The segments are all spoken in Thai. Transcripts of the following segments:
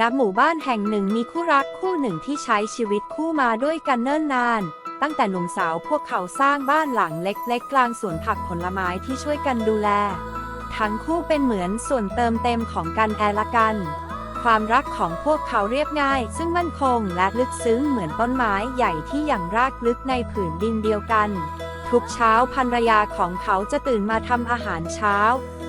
ณหมู่บ้านแห่งหนึ่งมีคู่รักคู่หนึ่งที่ใช้ชีวิตคู่มาด้วยกันเนิ่นนาน ตั้งแต่หนุ่มสาวพวกเขาสร้างบ้านหลังเล็กๆ กลางสวนผักผลไม้ที่ช่วยกันดูแล ทั้งคู่เป็นเหมือนส่วนเติมเต็มของกันแอละกัน ความรักของพวกเขาเรียบง่าย ซึ่งมั่นคงและลึกซึ้งเหมือนต้นไม้ใหญ่ที่อย่างรากลึกในผืนดินเดียวกัน ทุกเช้าภรรยาของเขาจะตื่นมาทำอาหารเช้า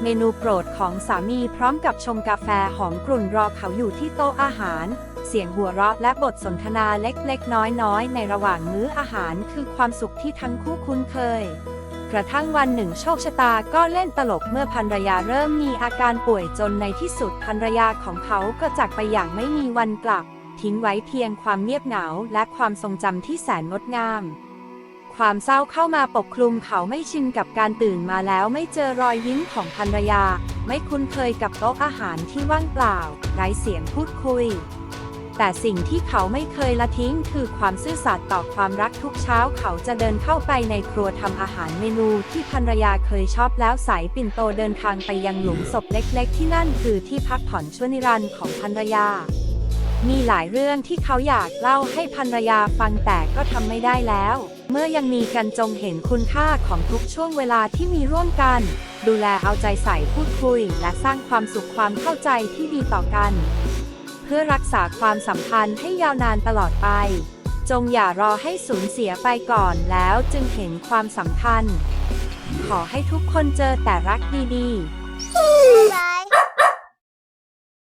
เมนูโปรดของสามีพร้อมกับชงกาแฟหอมกลุ่นรอเขาอยู่ที่โต๊ะอาหาร เสียงหัวเราะและบทสนทนาเล็กๆ น้อยๆ ในระหว่างมื้ออาหารคือความสุขที่ทั้งคู่คุ้นเคย กระทั่งวันหนึ่งโชคชะตาก็เล่นตลกเมื่อภรรยาเริ่มมีอาการป่วยจนในที่สุดภรรยาของเขาก็จากไปอย่างไม่มีวันกลับ ทิ้งไว้เพียงความเงียบเหงาและความทรงจำที่แสนงดงาม ความเศร้าเข้ามาปกคลุมเขาไม่ชินกับการตื่นมาแล้วไม่เจอรอยยิ้มของภรรยา ไม่คุ้นเคยกับโต๊ะอาหารที่ว่างเปล่า ไร้เสียงพูดคุย แต่สิ่งที่เขาไม่เคยละทิ้งคือความซื่อสัตย์ต่อความรักทุกเช้าเขาจะเดินเข้าไปในครัวทำอาหารเมนูที่ภรรยาเคยชอบแล้วสายปิ่นโตเดินทางไปยังหลุมศพเล็ก ๆ ที่นั่นคือที่พักผ่อนชั่วนิรันดร์ของภรรยา มีหลายเรื่องที่เขาอยากเล่าให้ภรรยาฟังแต่ก็ทำไม่ได้แล้ว เมื่อยังมีกันจงเห็นคุณค่าของทุกช่วงเวลาที่มีร่วมกัน ดูแลเอาใจใส่พูดคุย และสร้างความสุขความเข้าใจที่ดีต่อกัน เพื่อรักษาความสัมพันธ์ให้ยาวนานตลอดไป จงอย่ารอให้สูญเสียไปก่อนแล้วจึงเห็นความสำคัญ ขอให้ทุกคนเจอแต่รักดีๆ